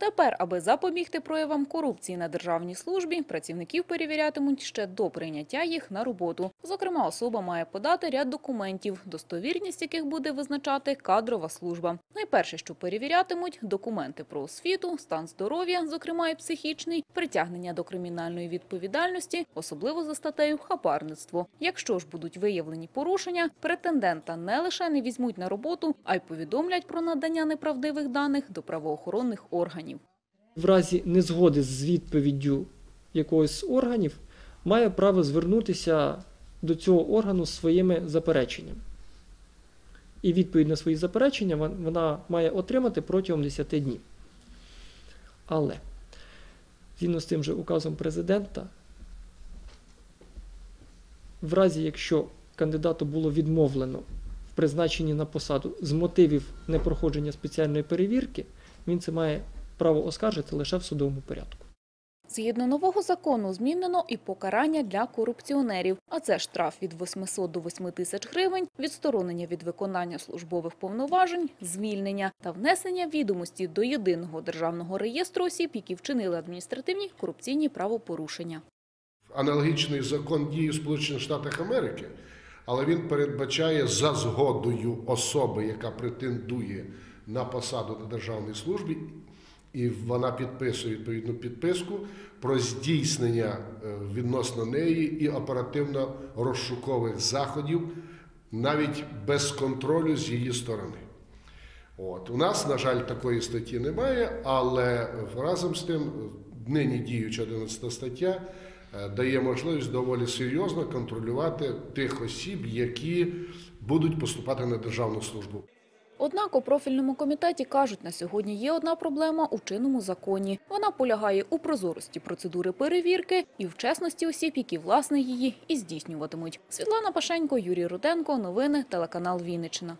Тепер, аби запобігти проявам корупції на державній службі, працівників перевірятимуть ще до прийняття їх на роботу. Зокрема, особа має подати ряд документів, достовірність яких буде визначати кадрова служба. Найперше, що перевірятимуть – документи про освіту, стан здоров'я, зокрема і психічний, притягнення до кримінальної відповідальності, особливо за статтею хабарництво. Якщо ж будуть виявлені порушення, претендента не лише не візьмуть на роботу, а й повідомлять про надання неправдивих даних до правоохоронних органів. В разі незгоди з відповіддю якогось з органів має право звернутися до цього органу з своїми запереченнями. І відповідь на свої заперечення вона має отримати протягом 10 днів. Але згідно з тим же указом президента, в разі якщо кандидату було відмовлено в призначенні на посаду з мотивів непроходження спеціальної перевірки, він це має право оскаржити лише в судовому порядку. Згідно нового закону змінено і покарання для корупціонерів, а це штраф від 800 до 8 тисяч гривень, відсторонення від виконання службових повноважень, звільнення та внесення відомості до єдиного державного реєстру осіб, які вчинили адміністративні корупційні правопорушення. Аналогічний закон діє в Сполучених Штатах Америки, але він передбачає за згодою особи, яка претендує на посаду на державній службі, і вона підписує відповідну підписку про здійснення е, відносно неї і оперативно-розшукових заходів, навіть без контролю з її сторони. От. У нас, на жаль, такої статті немає, але разом з тим нині діюча 11 стаття е, дає можливість доволі серйозно контролювати тих осіб, які будуть поступати на державну службу. Однак у профільному комітеті кажуть, на сьогодні є одна проблема у чинному законі. Вона полягає у прозорості процедури перевірки і в чесності осіб, які власне її і здійснюватимуть. Світлана Пашенько, Юрій Руденко. Новини телеканал Вінниччина.